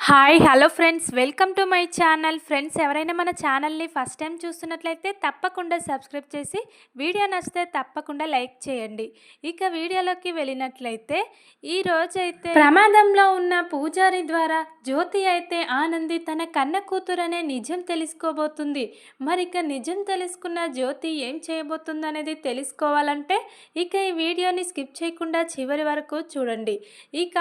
Hi hello friends. Welcome to my channel. Friends ఎవరైనా మన ఛానల్ని ఫస్ట్ టైం చూస్తున్నట్లయితే తప్పకుండా సబ్స్క్రైబ్ చేసి వీడియో నచ్చితే తప్పకుండా లైక్ చేయండి. ఇక వీడియోలోకి వెళ్ళినట్లయితే ఈ రోజైతే ప్రమాదంలో ఉన్న పూజారి ద్వారా జ్యోతి అయితే ఆనంది తన కన్న కూతురనే నిజం తెలుసుకోబోతుంది. మరి ఇక నిజం తెలుసుకున్న జ్యోతి ఏం చేయబోతుంది అనేది తెలుసుకోవాలంటే ఇక ఈ వీడియోని స్కిప్ చేయకుండా చివరి వరకు చూడండి. ఇక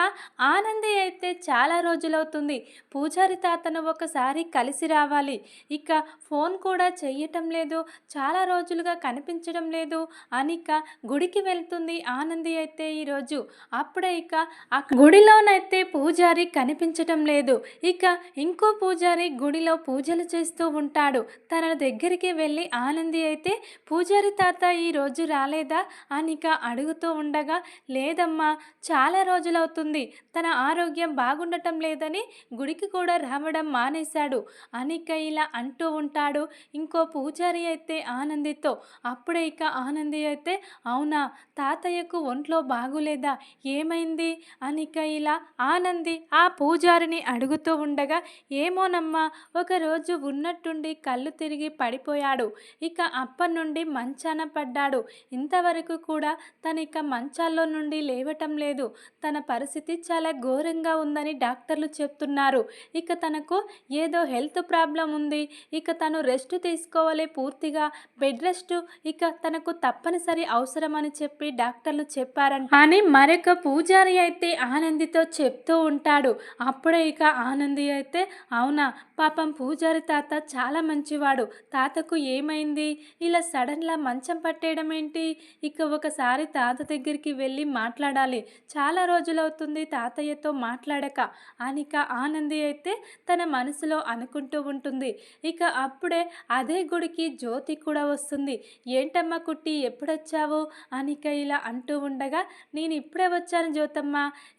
ఆనంది అయితే చాలా రోజులవుతుంది పూజారి తాతను ఒకసారి కలిసి రావాలి. ఇక ఫోన్ కూడా చెయ్యటం లేదు. చాలా రోజులుగా కనిపించడం లేదు. అనిక గుడికి వెళ్తుంది. ఆనంది అయితే ఈరోజు అప్పుడే ఇక ఆ గుడిలోనైతే పూజారి కనిపించటం లేదు. ఇక ఇంకో పూజారి గుడిలో పూజలు చేస్తూ ఉంటాడు. తన దగ్గరికి వెళ్ళి ఆనంది అయితే పూజారి తాత ఈ రోజు రాలేదా? అనిక అడుగుతూ ఉండగా లేదమ్మా చాలా రోజులవుతుంది. తన ఆరోగ్యం బాగుండటం లేదని గుడికి కూడా రావడం మానేశాడు. అనిక ఇలా అంటూ ఉంటాడు. ఇంకో పూజారి అయితే ఆనందితో అప్పుడే ఇక ఆనంది అయితే అవునా? తాతయ్యకు ఒంట్లో బాగులేదా? ఏమైంది? అనిక ఇలా ఆనంది ఆ పూజారిని అడుగుతూ ఉండగా ఏమోనమ్మా ఒకరోజు ఉన్నట్టుండి కళ్ళు తిరిగి పడిపోయాడు. ఇక అప్పటి నుండి మంచాన పడ్డాడు. ఇంతవరకు కూడా తనిక ఇక మంచాల్లో నుండి లేవటం లేదు. తన పరిస్థితి చాలా ఘోరంగా ఉందని డాక్టర్లు చెప్తున్నారు. ఇక తనకు ఏదో హెల్త్ ప్రాబ్లం ఉంది. ఇక తను రెస్ట్ తీసుకోవాలి పూర్తిగా. బెడ్ రెస్ట్ ఇక తనకు తప్పనిసరి అవసరం అని చెప్పి డాక్టర్లు చెప్పారంట. అని మరొక పూజారి అయితే ఆనందితో చెప్తూ ఉంటాడు. అప్పుడే ఇక ఆనంది అయితే అవునా పాపం పూజారి తాత చాలా మంచివాడు. తాతకు ఏమైంది? ఇలా సడన్లా మంచం పట్టేయడం ఏంటి? ఇక ఒకసారి తాత దగ్గరికి వెళ్ళి మాట్లాడాలి. చాలా రోజులవుతుంది తాతయ్యతో మాట్లాడక. అనిక ఆనంది అయితే తన మనసులో అనుకుంటూ ఉంటుంది. ఇక అప్పుడే అదే గుడికి జ్యోతి కూడా వస్తుంది. ఏంటమ్మా కుట్టి ఎప్పుడొచ్చావు? అనిక ఇలా అంటూ ఉండగా నేను ఇప్పుడే వచ్చాను జ్యోతమ్మ.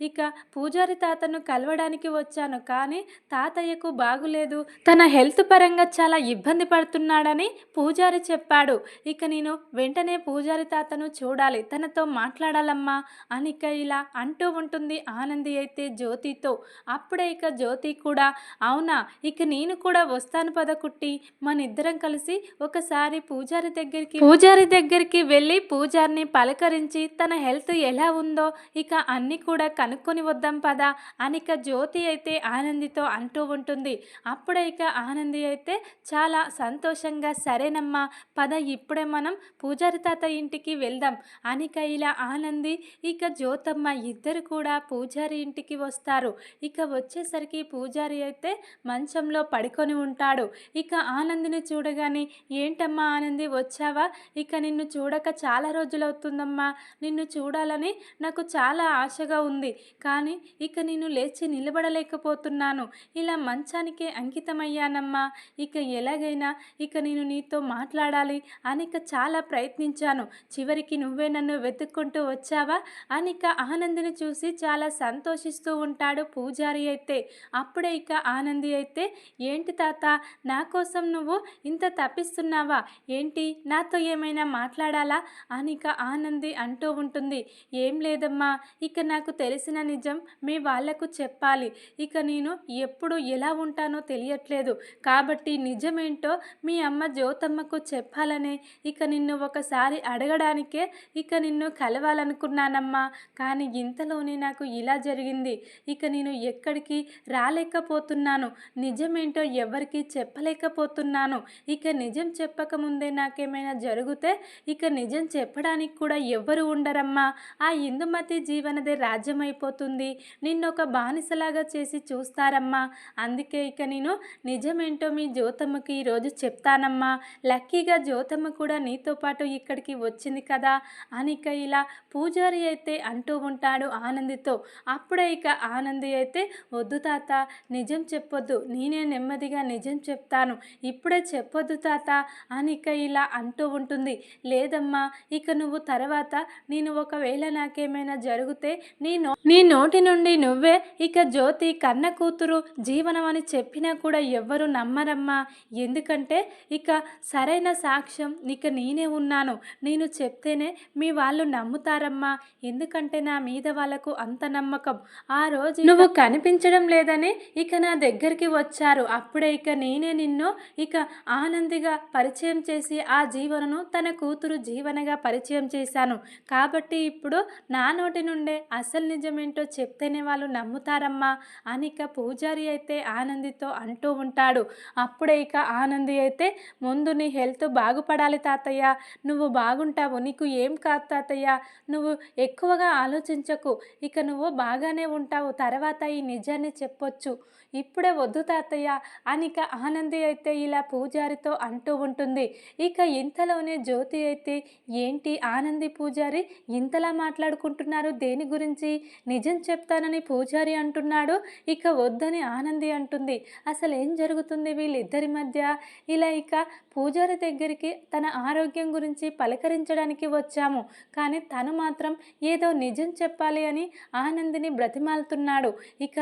ఇక పూజారి తాతను కలవడానికి వచ్చాను కానీ తాతయ్యకు బాగులేదు. తన హెల్త్ పరంగా చాలా ఇబ్బంది పడుతున్నాడని పూజారి చెప్పాడు. ఇక నేను వెంటనే పూజారి తాతను చూడాలి. తనతో మాట్లాడాలమ్మా. అనిక ఇలా అంటూ ఉంటుంది ఆనంది అయితే జ్యోతితో. అప్పుడే ఇక జ్యోతి కూడా అవునా ఇక నేను కూడా వస్తాను పద కుట్టి. మన ఇద్దరం కలిసి ఒకసారి పూజారి దగ్గరికి పూజారి దగ్గరికి వెళ్ళి పూజారిని పలకరించి తన హెల్త్ ఎలా ఉందో ఇక అన్ని కూడా కనుక్కొని వద్దాం పద అనిక జ్యోతి అయితే ఆనందితో అంటూ ఉంటుంది. అప్పుడే ఇక ఆనంది అయితే చాలా సంతోషంగా సరేనమ్మా పద ఇప్పుడే మనం పూజారి తాత ఇంటికి వెళ్దాం అనిక ఇలా ఆనంది ఇక జ్యోతమ్మ ఇద్దరు కూడా పూజారి ఇంటికి వస్తారు. ఇక వచ్చేసరికి పూజారి అయితే మంచంలో పడుకొని ఉంటాడు. ఇక ఆనందిని చూడగానే ఏంటమ్మా ఆనంది వచ్చావా? ఇక నిన్ను చూడక చాలా రోజులవుతుందమ్మా. నిన్ను చూడాలని నాకు చాలా ఆశగా ఉంది. కానీ ఇక నేను లేచి నిలబడలేకపోతున్నాను. ఇలా మంచానికే అంకితమయ్యానమ్మా. ఇక ఎలాగైనా ఇక నేను నీతో మాట్లాడాలి అనిక చాలా ప్రయత్నించాను. చివరికి నువ్వే నన్ను వెతుక్కుంటూ వచ్చావా? అనిక ఆనందిని చూసి చాలా సంతోషిస్తూ ఉంటాడు పూజారి అయితే. అప్పుడే ఇక ఆనంది అయితే ఏంటి తాత నా కోసం నువ్వు ఇంత తప్పిస్తున్నావా? ఏంటి? నాతో ఏమైనా మాట్లాడాలా? అని ఇక ఆనంది అంటూ ఉంటుంది. ఏం లేదమ్మా ఇక నాకు తెలిసిన నిజం మీ వాళ్ళకు చెప్పాలి. ఇక నేను ఎప్పుడు ఎలా ఉంటానో తెలియట్లేదు. కాబట్టి నిజమేంటో మీ అమ్మ జ్యోతమ్మకు చెప్పాలనే. ఇక నిన్ను ఒకసారి అడగడానికే ఇక నిన్ను కలవాలనుకున్నానమ్మా. కానీ ఇంతలోనే నాకు ఇలా జరిగింది. ఇక నేను ఎక్కడికి రాలేకపోతున్నాను. నిజమేంటో ఎవరికి చెప్పలేకపోతున్నాను. ఇక నిజం చెప్పకముందే నాకేమైనా జరిగితే ఇక నిజం చెప్పడానికి కూడా ఎవ్వరు ఉండరమ్మా. ఆ ఇందుమతి జీవనదే రాజ్యమైపోతుంది. నిన్నొక బానిసలాగా చేసి చూస్తారమ్మా. అందుకే ఇక నేను నిజమేంటో మీ జ్యోతమ్మకి ఈరోజు చెప్తానమ్మా. లక్కీగా జ్యోతమ్మ కూడా నీతో పాటు ఇక్కడికి వచ్చింది కదా అని ఇక ఇలా పూజారి అయితే అంటూ ఉంటాడు ఆనందితో. అప్పుడే ఇక ఆనంది అయితే వద్దు తాత నిజం చెప్పొద్దు. నేనే నెమ్మదిగా నిజం చెప్తాను. ఇప్పుడే చెప్పొద్దు తాత అని ఇక ఇలా అంటూ ఉంటుంది. లేదమ్మా ఇక నువ్వు తర్వాత నేను ఒకవేళ నాకేమైనా జరిగితే నీ నో నీ నోటి నుండి నువ్వే ఇక జ్యోతి కన్న కూతురు జీవనం అని చెప్పినా కూడా ఎవ్వరు నమ్మరమ్మా. ఎందుకంటే ఇక సరైన సాక్ష్యం ఇక నేనే ఉన్నాను. నేను చెప్తేనే మీ వాళ్ళు నమ్ముతారమ్మా. ఎందుకంటే నా మీద వాళ్ళకు అంత నమ్మకం. ఆ రోజు నువ్వు కనిపించడం లేదని ఇక నా దగ్గరికి వచ్చారు. అప్పుడే ఇక నేనే నిన్ను ఇక ఆనందిగా పరిచయం చేసి ఆ జీవనను తన కూతురు జీవనగా పరిచయం చేశాను. కాబట్టి ఇప్పుడు నా నోటి నుండే అసలు నిజమేంటో చెప్తేనే వాళ్ళు నమ్ముతారమ్మా అని ఇక పూజారి అయితే ఆనందితో అంటూ ఉంటాడు. అప్పుడే ఇక ఆనంది అయితే ముందు నీ హెల్త్ బాగుపడాలి తాతయ్య. నువ్వు బాగుంటావు. నీకు ఏం కాదు తాతయ్య. నువ్వు ఎక్కువగా ఆలోచించకు. ఇక నువ్వు బాగానే ఉంటావు. తర్వాత ఈ నిజాన్ని చెప్పొచ్చు. ఇప్పుడే వద్దు తాతయ్య. అనిక ఆనంది అయితే ఇలా పూజారితో అంటూ ఉంటుంది. ఇక ఇంతలోనే జ్యోతి అయితే ఏంటి ఆనంది పూజారి? ఇంతలా మాట్లాడుకుంటున్నారు? దేని గురించి? నిజం చెప్తానని పూజారి అంటున్నాడు. ఇక వద్దని ఆనంది అంటుంది. అసలు ఏం జరుగుతుంది వీళ్ళిద్దరి మధ్య? ఇలా ఇక పూజారి దగ్గరికి తన ఆరోగ్యం గురించి పలకరించడానికి వచ్చాము. కానీ తను మాత్రం ఏదో నిజం చెప్పాలి అని ఆనందిని బ్రతిమాలుతున్నాడు. ఇక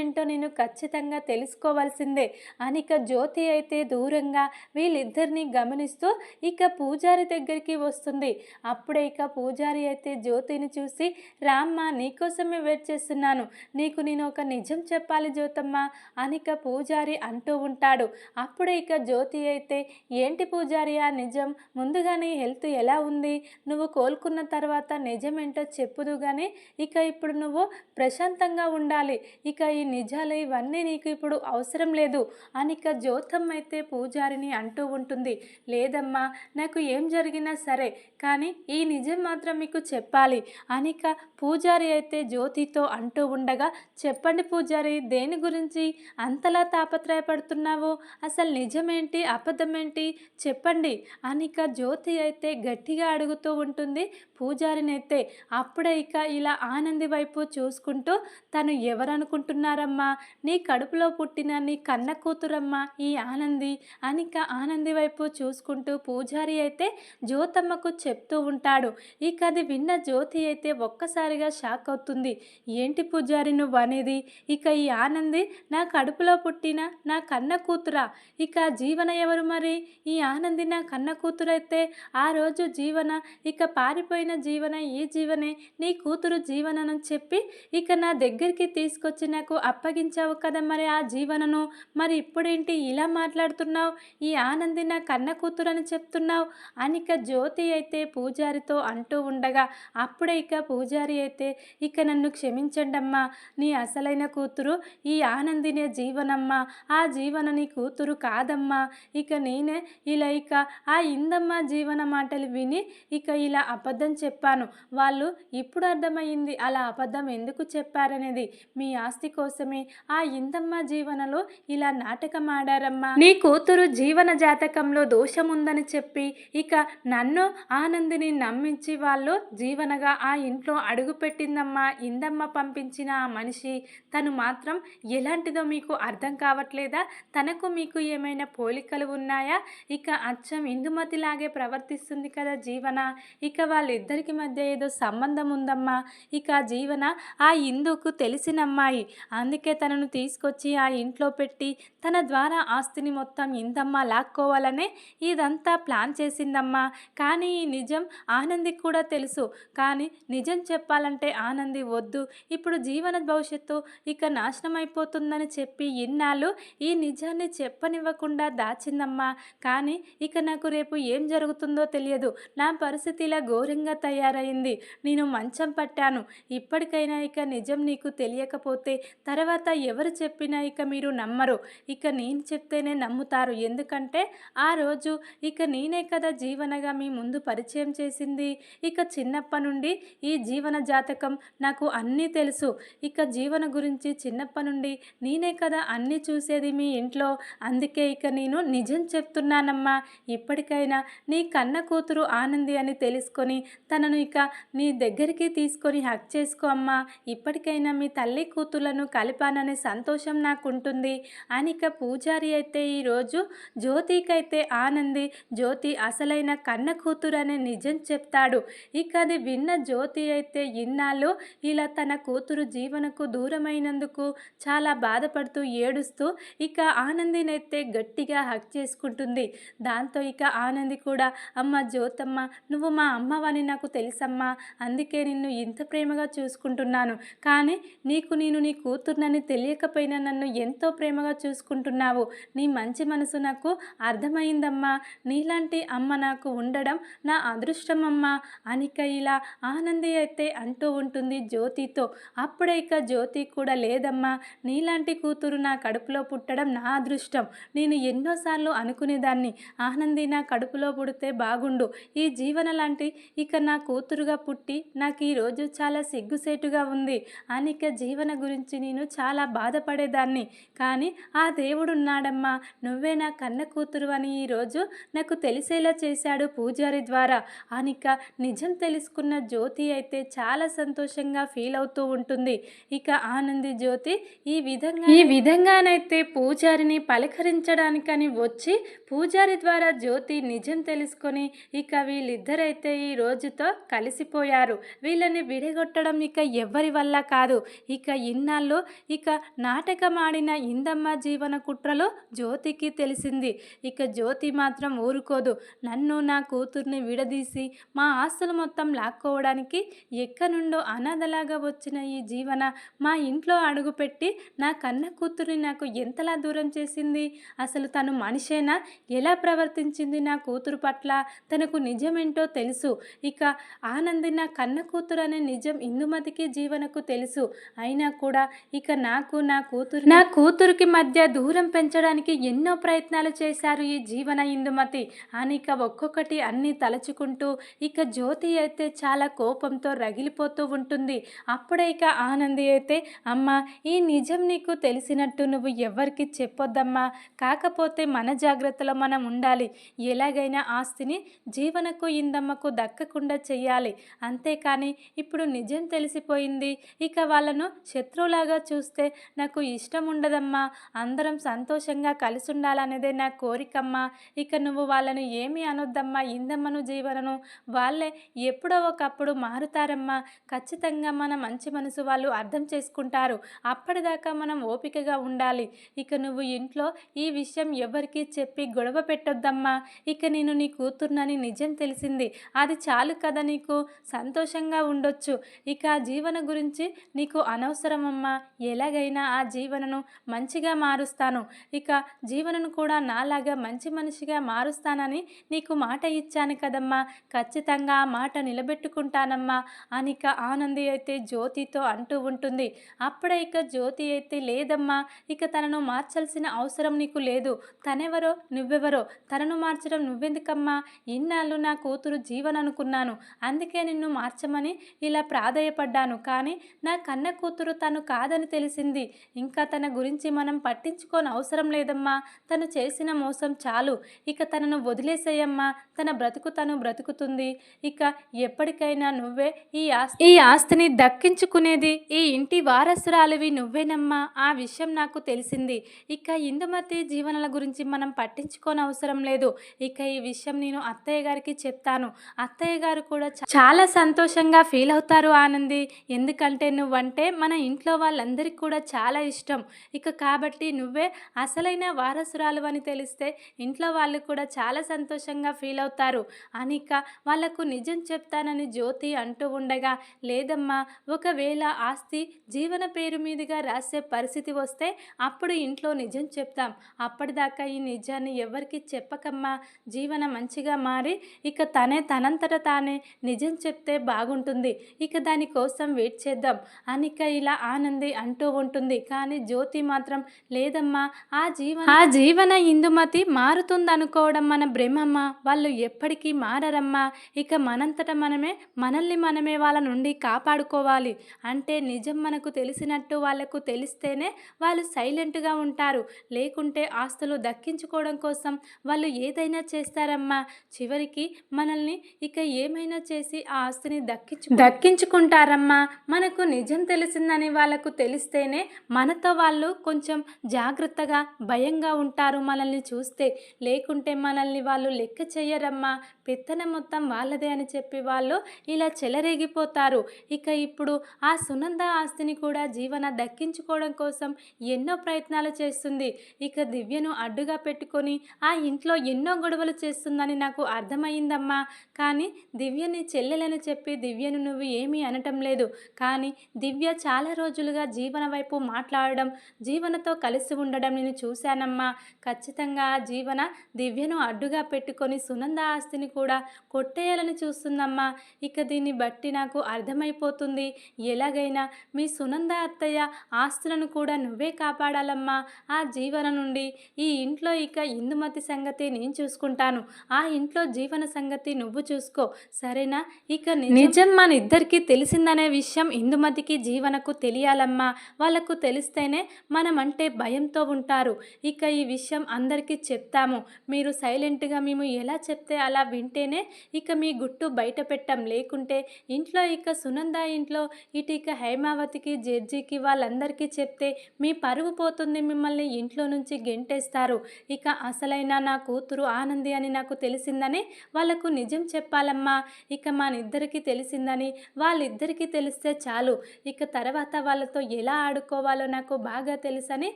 ఏంటో నేను ఖచ్చితంగా తెలుసుకోవాల్సిందే. అనిక జ్యోతి అయితే దూరంగా వీళ్ళిద్దరిని గమనిస్తూ ఇక పూజారి దగ్గరికి వస్తుంది. అప్పుడే ఇక పూజారి అయితే జ్యోతిని చూసి రామ్మ నీకోసమే వెయిట్ చేస్తున్నాను. నీకు నేను ఒక నిజం చెప్పాలి జ్యోతమ్మ అనిక పూజారి అంటూ ఉంటాడు. అప్పుడే ఇక జ్యోతి అయితే ఏంటి పూజారి ఆ నిజం? ముందుగానే హెల్త్ ఎలా ఉంది? నువ్వు కోలుకున్న తర్వాత నిజమేంటో చెప్పుదు కానీ ఇక ఇప్పుడు నువ్వు ప్రశాంతంగా ఉండాలి. ఇక ఈ నిజాలు ఇవన్నీ నీకు ఇప్పుడు అవసరం లేదు. అనిక జ్యోతమ్మ అయితే పూజారిని అంటూ ఉంటుంది. లేదమ్మా నాకు ఏం జరిగినా సరే కానీ ఈ నిజం మాత్రం మీకు చెప్పాలి. అనిక పూజారి అయితే జ్యోతితో అంటూ ఉండగా చెప్పండి పూజారి దేని గురించి అంతలా తాపత్రయపడుతున్నావు? అసలు నిజమేంటి? అబద్ధమేంటి? చెప్పండి. అనిక జ్యోతి అయితే గట్టిగా అడుగుతూ ఉంటుంది. పూజారిని అయితే అప్పుడే ఇక ఇలా ఆనంది వైపు చూసుకుంటూ తను ఎవరనుకుంటున్నారు? ఎవరనుకుంటున్నారమ్మా నీ కడుపులో పుట్టిన నీ కన్న కూతురమ్మా ఈ ఆనంది అనిక ఆనంది వైపు చూసుకుంటూ పూజారి అయితే జ్యోతమ్మకు చెప్తూ ఉంటాడు. ఇక అది విన్న జ్యోతి అయితే ఒక్కసారిగా షాక్ అవుతుంది. ఏంటి పూజారి నువ్వు అనేది ఇక ఈ ఆనంది నా కడుపులో పుట్టిన నా కన్న కూతురా? ఇక జీవన ఎవరు మరి? ఈ ఆనంది నా కన్న కూతురైతే ఆ రోజు జీవన ఇక పారిపోయిన జీవన ఈ జీవనే నీ కూతురు జీవనని చెప్పి ఇక నా దగ్గరికి తీసుకొచ్చి నాకు అప్పగించావు కదా మరి ఆ జీవనను? మరి ఇప్పుడేంటి ఇలా మాట్లాడుతున్నావు? ఈ ఆనంది నా కన్న కూతురు అని చెప్తున్నావు. అనిక జ్యోతి అయితే పూజారితో అంటూ ఉండగా అప్పుడే ఇక పూజారి అయితే ఇక నన్ను క్షమించండమ్మా నీ అసలైన కూతురు ఈ ఆనందినే జీవనమ్మా. ఆ జీవన నీ కూతురు కాదమ్మా. ఇక నేనే ఇలా ఇక ఆ ఇందమ్మ జీవన మాటలు విని ఇక ఇలా అబద్ధం చెప్పాను. వాళ్ళు ఇప్పుడు అర్థమైంది అలా అబద్ధం ఎందుకు చెప్పారనేది మీ ఆస్తి కోసం కోసమే ఆ ఇందమ్మ జీవనలో ఇలా నాటకమాడారమ్మా. నీ కూతురు జీవన జాతకంలో దోషముందని చెప్పి ఇక నన్ను ఆనందిని నమ్మించి వాళ్ళు జీవనగా ఆ ఇంట్లో అడుగుపెట్టిందమ్మా. ఇందమ్మ పంపించిన ఆ మనిషి తను మాత్రం ఎలాంటిదో మీకు అర్థం కావట్లేదా? తనకు మీకు ఏమైనా పోలికలు ఉన్నాయా? ఇక అచ్చం ఇందుమతిలాగే ప్రవర్తిస్తుంది కదా జీవన. ఇక వాళ్ళిద్దరికి మధ్య ఏదో సంబంధం ఉందమ్మా ఇక జీవన ఆ ఇందుకు తెలిసిన అమ్మాయి అందుకే తనను తీసుకొచ్చి ఆ ఇంట్లో పెట్టి తన ద్వారా ఆస్తిని మొత్తం ఇందమ్మ లాక్కోవాలనే ఇదంతా ప్లాన్ చేసిందమ్మా. కానీ ఈ నిజం ఆనందికి కూడా తెలుసు. కానీ నిజం చెప్పాలంటే ఆనంది వద్దు. ఇప్పుడు జీవన భవిష్యత్తు ఇక నాశనం అయిపోతుందని చెప్పి ఇన్నాళ్ళు ఈ నిజాన్ని చెప్పనివ్వకుండా దాచిందమ్మా. కానీ ఇక నాకు రేపు ఏం జరుగుతుందో తెలియదు. నా పరిస్థితి ఇలా ఘోరంగా తయారైంది. నేను మంచం పట్టాను. ఇప్పటికైనా ఇక నిజం నీకు తెలియకపోతే తర్వాత ఎవరు చెప్పినా ఇక మీరు నమ్మరు. ఇక నేను చెప్తేనే నమ్ముతారు. ఎందుకంటే ఆ రోజు ఇక నేనే కదా జీవనగా మీ ముందు పరిచయం చేసింది. ఇక చిన్నప్పటి నుండి ఈ జీవన జాతకం నాకు అన్నీ తెలుసు. ఇక జీవన గురించి చిన్నప్పటి నుండి నేనే కదా అన్నీ చూసేది మీ ఇంట్లో. అందుకే ఇక నేను నిజం చెప్తున్నానమ్మా. ఇప్పటికైనా నీ కన్న కూతురు ఆనంది అని తెలుసుకొని తనను ఇక నీ దగ్గరికి తీసుకొని హక్ చేసుకో అమ్మా. ఇప్పటికైనా మీ తల్లి కూతుర్లను కలిపాననే సంతోషం నాకు ఉంటుంది అని ఇక పూజారి అయితే ఈరోజు జ్యోతికైతే ఆనంది. జ్యోతి అసలైన కన్న కూతురు అనే నిజం చెప్తాడు. ఇక అది విన్న జ్యోతి అయితే ఇన్నాళ్ళు ఇలా తన కూతురు జీవనకు దూరమైనందుకు చాలా బాధపడుతూ ఏడుస్తూ ఇక ఆనందినైతే గట్టిగా హక్ చేసుకుంటుంది. దాంతో ఇక ఆనంది కూడా అమ్మ జ్యోతమ్మ నువ్వు మా అమ్మవని నాకు తెలుసమ్మా. అందుకే నిన్ను ఇంత ప్రేమగా చూసుకుంటున్నాను. కానీ నీకు నేను నీ కూతురు కూతుర్నని తెలియకపోయినా నన్ను ఎంతో ప్రేమగా చూసుకుంటున్నావు. నీ మంచి మనసు నాకు అర్థమైందమ్మా. నీలాంటి అమ్మ నాకు ఉండడం నా అదృష్టం అమ్మా అనిక ఇలా ఆనంది అయితే అంటూ ఉంటుంది జ్యోతితో. అప్పుడే ఇక జ్యోతి కూడా లేదమ్మా. నీలాంటి కూతురు నా కడుపులో పుట్టడం నా అదృష్టం. నేను ఎన్నోసార్లు అనుకునేదాన్ని. ఆనంది నా కడుపులో పుడితే బాగుండు. ఈ జీవన లాంటి ఇక నా కూతురుగా పుట్టి నాకు ఈరోజు చాలా సిగ్గుసేటుగా ఉంది. అనిక జీవన గురించి నేను చాలా బాధపడేదాన్ని. కానీ ఆ దేవుడున్నాడమ్మా. నువ్వే నా కన్న కూతురు అని ఈరోజు నాకు తెలిసేలా చేశాడు పూజారి ద్వారా. అనిక నిజం తెలుసుకున్న జ్యోతి అయితే చాలా సంతోషంగా ఫీల్ అవుతూ ఉంటుంది. ఇక ఆనంది జ్యోతి ఈ విధంగా ఈ విధంగానైతే పూజారిని పలకరించడానికని వచ్చి పూజారి ద్వారా జ్యోతి నిజం తెలుసుకొని ఇక వీళ్ళిద్దరైతే ఈ రోజుతో కలిసిపోయారు. వీళ్ళని విడగొట్టడం ఇక ఎవ్వరి వల్ల కాదు. ఇక ఇన్నాళ్ళు ఇక నాటకం ఆడిన ఇందమ్మ జీవన కుట్రలో జ్యోతికి తెలిసింది. ఇక జ్యోతి మాత్రం ఊరుకోదు. నన్ను నా కూతుర్ని విడదీసి మా ఆస్తులు మొత్తం లాక్కోవడానికి ఎక్కనుండో అనాథలాగా వచ్చిన ఈ జీవన మా ఇంట్లో అడుగుపెట్టి నా కన్న కూతుర్ని నాకు ఎంతలా దూరం చేసింది? అసలు తను మనిషేనా? ఎలా ప్రవర్తించింది నా కూతురు పట్ల? తనకు నిజమేంటో తెలుసు. ఇక ఆనంది నా కన్న కూతురు అనే నిజం ఇందుమతికి జీవనకు తెలుసు. అయినా కూడా ఇక నాకు నా కూతురు నా కూతురికి మధ్య దూరం పెంచడానికి ఎన్నో ప్రయత్నాలు చేశారు ఈ జీవన ఇందుమతి. అని ఇక ఒక్కొక్కటి అన్నీ తలుచుకుంటూ ఇక జ్యోతి అయితే చాలా కోపంతో రగిలిపోతూ ఉంటుంది. అప్పుడే ఇక ఆనంది అయితే అమ్మ ఈ నిజం నీకు తెలిసినట్టు నువ్వు ఎవరికి చెప్పొద్దమ్మా. కాకపోతే మన జాగ్రత్తలో మనం ఉండాలి. ఎలాగైనా ఆస్తిని జీవనకు ఇందమ్మకు దక్కకుండా చెయ్యాలి. అంతేకాని ఇప్పుడు నిజం తెలిసిపోయింది. ఇక వాళ్ళను శత్రువులాగా చూస్తే నాకు ఇష్టం ఉండదమ్మా. అందరం సంతోషంగా కలిసి ఉండాలనేదే నా కోరికమ్మా. ఇక నువ్వు వాళ్ళను ఏమీ అనొద్దమ్మా. ఇందమ్మను జీవనను వాళ్ళే ఎప్పుడో ఒకప్పుడు మారుతారమ్మా. ఖచ్చితంగా మన మంచి మనసు వాళ్ళు అర్థం చేసుకుంటారు. అప్పటిదాకా మనం ఓపికగా ఉండాలి. ఇక నువ్వు ఇంట్లో ఈ విషయం ఎవరికి చెప్పి గొడవ పెట్టొద్దమ్మా. ఇక నేను నీ కూతుర్నని నిజం తెలిసింది. అది చాలు కదా నీకు? సంతోషంగా ఉండొచ్చు. ఇక జీవన గురించి నీకు అనవసరమమ్మా. ఎలాగైనా ఆ జీవనను మంచిగా మారుస్తాను. ఇక జీవనను కూడా నాలాగా మంచి మనిషిగా మారుస్తానని నీకు మాట ఇచ్చాను కదమ్మా. ఖచ్చితంగా ఆ మాట నిలబెట్టుకుంటానమ్మా అనిక ఆనంది అయితే జ్యోతితో అంటూ ఉంటుంది. అప్పుడే ఇక జ్యోతి అయితే లేదమ్మా ఇక తనను మార్చాల్సిన అవసరం నీకు లేదు. తనెవరో? నువ్వెవరో? తనను మార్చడం నువ్వెందుకమ్మా? ఇన్నాళ్ళు నా కూతురు జీవన్ అనుకున్నాను అందుకే నిన్ను మార్చమని ఇలా ప్రాధేయపడ్డాను. కానీ నా కన్న కూతురు తను కాదని తెలిసింది. ఇంకా తన గురించి మనం పట్టించుకోని అవసరం లేదమ్మా. తను చేసిన మోసం చాలు. ఇక తనను వదిలేసేయమ్మా. తన బ్రతుకు తను బ్రతుకుతుంది. ఇక ఎప్పటికైనా నువ్వే ఈ ఆస్తి ఈ ఆస్తిని దక్కించుకునేది ఈ ఇంటి వారసురాలివి నువ్వేనమ్మా. ఆ విషయం నాకు తెలిసింది. ఇక ఇందుమతి జీవనాల గురించి మనం పట్టించుకోని అవసరం లేదు. ఇక ఈ విషయం నేను అత్తయ్య గారికి చెప్తాను. అత్తయ్య గారు కూడా చాలా సంతోషంగా ఫీల్ అవుతారు ఆనంది. ఎందుకంటే నువ్వంటే మన ఇంట్లో అందరికి కూడా చాలా ఇష్టం. ఇక కాబట్టి నువ్వే అసలైన వారసురాలు అని తెలిస్తే ఇంట్లో వాళ్ళు కూడా చాలా సంతోషంగా ఫీల్ అవుతారు. అనిక వాళ్ళకు నిజం చెప్తానని జ్యోతి అంటూ ఉండగా లేదమ్మా ఒకవేళ ఆస్తి జీవన పేరు మీదుగా రాసే పరిస్థితి వస్తే అప్పుడు ఇంట్లో నిజం చెప్తాం. అప్పటిదాకా ఈ నిజాన్ని ఎవరికి చెప్పకమ్మా. జీవన మంచిగా మారి ఇక తనే తనంతట తానే నిజం చెప్తే బాగుంటుంది. ఇక దానికోసం వెయిట్ చేద్దాం. అనిక ఇలా ఆనంది అంటూ ఉంటుంది. కానీ జ్యోతి మాత్రం లేదమ్మా ఆ జీవన ఆ జీవన ఇందుమతి మారుతుందనుకోవడం మన భ్రమమ్మ. వాళ్ళు ఎప్పటికీ మారరమ్మా. ఇక మనంతట మనమే మనల్ని మనమే వాళ్ళ నుండి కాపాడుకోవాలి. అంటే నిజం మనకు తెలిసినట్టు వాళ్ళకు తెలిస్తేనే వాళ్ళు సైలెంట్గా ఉంటారు. లేకుంటే ఆస్తులు దక్కించుకోవడం కోసం వాళ్ళు ఏదైనా చేస్తారమ్మా. చివరికి మనల్ని ఇక ఏమైనా చేసి ఆ ఆస్తిని దక్కించు దక్కించుకుంటారమ్మా. మనకు నిజం తెలిసిందని వాళ్ళకు తెలిస్తేనే మనతో వాళ్ళు కొంచెం జాగ్రత్తగా భయంగా ఉంటారు మనల్ని చూస్తే. లేకుంటే మనల్ని వాళ్ళు లెక్క చేయరమ్మా పెత్తనం మొత్తం వాళ్ళదే అని చెప్పి వాళ్ళు ఇలా చెలరేగిపోతారు. ఇక ఇప్పుడు ఆ సునంద ఆస్తిని కూడా జీవన దక్కించుకోవడం కోసం ఎన్నో ప్రయత్నాలు చేస్తుంది. ఇక దివ్యను అడ్డుగా పెట్టుకొని ఆ ఇంట్లో ఎన్నో గొడవలు చేస్తుందని నాకు అర్థమైందమ్మా కానీ దివ్యని చెల్లెలని చెప్పి దివ్యను నువ్వు ఏమీ అనటం లేదు. కానీ దివ్య చాలా రోజులుగా జీ జీవన వైపు మాట్లాడడం జీవనతో కలిసి ఉండడం నేను చూశానమ్మా. ఖచ్చితంగా ఆ జీవన దివ్యను అడ్డుగా పెట్టుకొని సునంద ఆస్తిని కూడా కొట్టేయాలని చూస్తుందమ్మా. ఇక దీన్ని బట్టి నాకు అర్థమైపోతుంది. ఎలాగైనా మీ సునంద అత్తయ్య ఆస్తులను కూడా నువ్వే కాపాడాలమ్మా. ఆ జీవన నుండి ఈ ఇంట్లో ఇక ఇందుమతి సంగతి నేను చూసుకుంటాను. ఆ ఇంట్లో జీవన సంగతి నువ్వు చూసుకో. సరేనా? ఇక నిజం మన ఇద్దరికీ తెలిసిందనే విషయం ఇందుమతికి జీవనకు తెలియాలమ్మా. వాళ్ళకు తెలిస్తేనే మనం అంటే భయంతో ఉంటారు. ఇక ఈ విషయం అందరికీ చెప్తాము. మీరు సైలెంట్గా మేము ఎలా చెప్తే అలా వింటేనే ఇక మీ గుట్టు బయట పెట్టం. లేకుంటే ఇంట్లో ఇక సునంద ఇంట్లో ఇటు ఇక హైమావతికి జడ్జికి వాళ్ళందరికీ చెప్తే మీ పరువు పోతుంది మిమ్మల్ని ఇంట్లో నుంచి గెంటేస్తారు. ఇక అసలైన నా కూతురు ఆనంది అని నాకు తెలిసిందని వాళ్ళకు నిజం చెప్పాలమ్మా. ఇక మన ఇద్దరికి తెలిసిందని వాళ్ళిద్దరికీ తెలిస్తే చాలు. ఇక తర్వాత వాళ్ళతో ఎలా ఆడుకోవాలో నాకు బాగా తెలుసని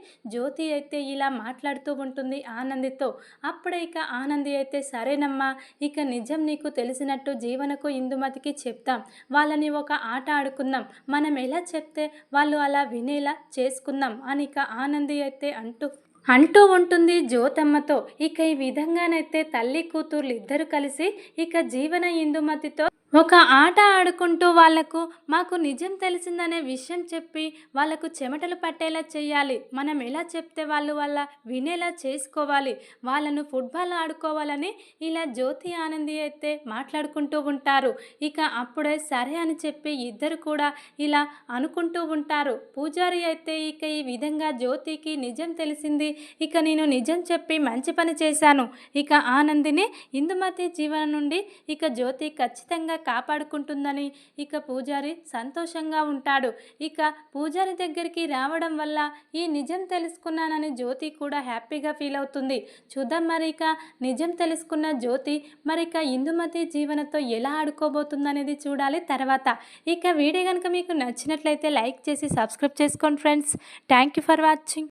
జ్యోతి అయితే ఇలా మాట్లాడుతూ ఉంటుంది ఆనందితో. అప్పుడే ఇక ఆనంది అయితే సరేనమ్మా ఇక నిజం నీకు తెలిసినట్టు జీవనకు ఇందుమతికి చెప్తాం. వాళ్ళని ఒక ఆట ఆడుకుందాం. మనం ఎలా చెప్తే వాళ్ళు అలా వినేలా చేసుకుందాం అని ఇక ఆనంది అయితే అంటూ అంటూ ఉంటుంది జ్యోతమ్మతో. ఇక ఈ విధంగానైతే తల్లి కూతుర్లు ఇద్దరు కలిసి ఇక జీవన ఇందుమతితో ఒక ఆట ఆడుకుంటూ వాళ్ళకు మాకు నిజం తెలిసిందనే విషయం చెప్పి వాళ్ళకు చెమటలు పట్టేలా చేయాలి మనం ఎలా చెప్తే వాళ్ళు వాళ్ళ వినేలా చేసుకోవాలి. వాళ్ళను ఫుట్బాల్ ఆడుకోవాలని ఇలా జ్యోతి ఆనంది అయితే మాట్లాడుకుంటూ ఉంటారు. ఇక అప్పుడే సరే అని చెప్పి ఇద్దరు కూడా ఇలా అనుకుంటూ ఉంటారు. పూజారి అయితే ఇక ఈ విధంగా జ్యోతికి నిజం తెలిసింది. ఇక నేను నిజం చెప్పి మంచి పని చేశాను. ఇక ఆనందిని ఇందుమతి జీవన నుండి ఇక జ్యోతి ఖచ్చితంగా కాపాడుకుంటుందని. ఇక పూజారి సంతోషంగా ఉంటాడు. ఇక పూజారి దగ్గరికి రావడం వల్ల ఈ నిజం తెలుసుకున్నానని జ్యోతి కూడా హ్యాపీగా ఫీల్ అవుతుంది. చూద్దాం మరి ఇక నిజం తెలుసుకున్న జ్యోతి మరి ఇక ఇందుమతి జీవనతో ఎలా ఆడుకోబోతుందనేది చూడాలి తర్వాత. ఇక వీడియో కనుక మీకు నచ్చినట్లయితే లైక్ చేసి సబ్స్క్రైబ్ చేసుకోండి friends. Thank you for watching.